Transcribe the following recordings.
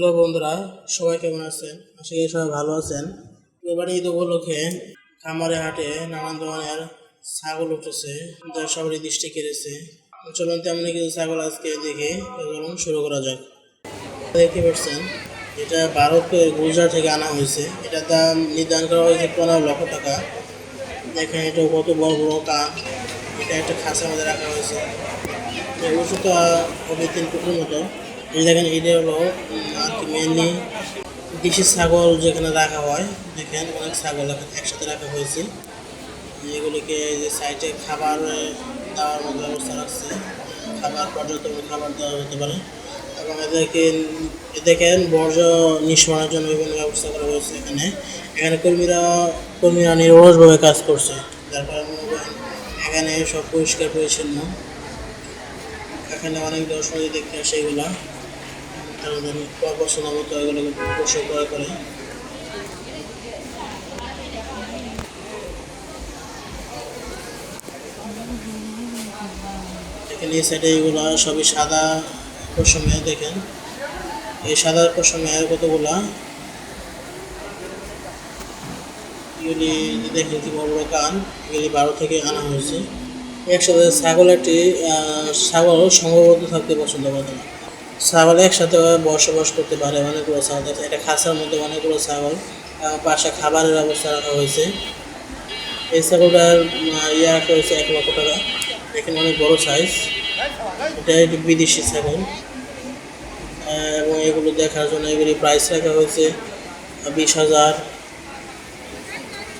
Hello বন্ধুরা, সবাই কেমন আছেন? আশা করি সবাই ভালো আছেন। এবারে ঈদ উপলক্ষে খামারে, হাটে নানান ধরনের ছাগল উঠেছে, যা সবারই দৃষ্টি কেড়েছে। চলুন তেমনি কিছু ছাগল আজকে দেখে চলুন শুরু করা যাক। দেখতে পাচ্ছেন, এটা ভারতের গুজরাট থেকে আনা হয়েছে। এটার দাম নির্ধারণ করা হয়েছে পনেরো লক্ষ টাকা। দেখেন, এটা কত বড় বড় কান। এটা একটা খাঁচার মধ্যে রাখা হয়েছে। ওষুধটা হবে তিন ফুটের মতো। দেখেন এটা হলো মেনলি দেশি ছাগল যেখানে রাখা হয়, দেখেন অনেক ছাগল একসাথে রাখা হয়েছে। এগুলিকে যে সাইডে খাবার দেওয়ার মতো ব্যবস্থা রাখছে। খাবার পর্যাপ্ত খাবার দেওয়া হতে পারে। এবং এদেরকে দেখেন বর্জ্য নিঃসরণের জন্য বিভিন্ন ব্যবস্থা করা হয়েছে এখানে। এখানে কর্মীরা কর্মীরা নিরলসভাবে কাজ করছে। যার কারণে এখানে সব পরিষ্কার পরিচ্ছন্ন। এখানে অনেক দর্শক দেখতে আসে এগুলা। তাদের পছন্দ মতো এগুলো পরিষ্কার করা করে। এখানে এই সাইডে এগুলো সবই সাদা পশমে, দেখেন। এই সাদা পশমে কতগুলা? এগুলি দেখেন কি বড় বড় কান। এগুলি বারো থেকে আনা হয়েছে। একসাথে ছাগল একটি ছাগল সংঘবদ্ধ থাকতে পছন্দ করে না। ছাগল একসাথে বসবাস করতে পারে অনেকগুলো ছাগল। একটা খাঁচার মধ্যে অনেকগুলো ছাগল পাশে খাবারের ব্যবস্থা রাখা হয়েছে। এই ছাগলটার ইয়ে রাখা হয়েছে এক লক্ষ টাকা। এখানে অনেক বড় সাইজ এটা একটি বিদেশি ছাগল। এবং এগুলো দেখার জন্য এগুলি প্রাইস রাখা হয়েছে বিশ হাজার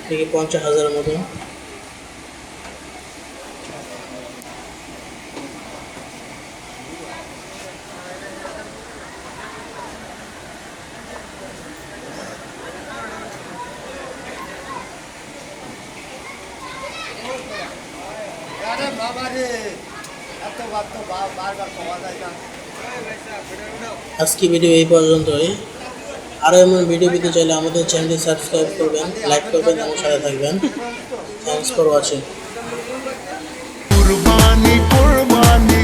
থেকে পঞ্চাশ হাজারের মতো। আরে বাবা রে। এত বার তো বারবার পাওয়া যায় না। আজকে ভিডিও এই পর্যন্তই। আরও এমন ভিডিও পেতে চাইলে আমাদের চ্যানেলটি সাবস্ক্রাইব করবেন লাইক করবেন এবং সাথে থাকবেন। থ্যাংকস ফর ওয়াচিং কুরবানি কুরবানি।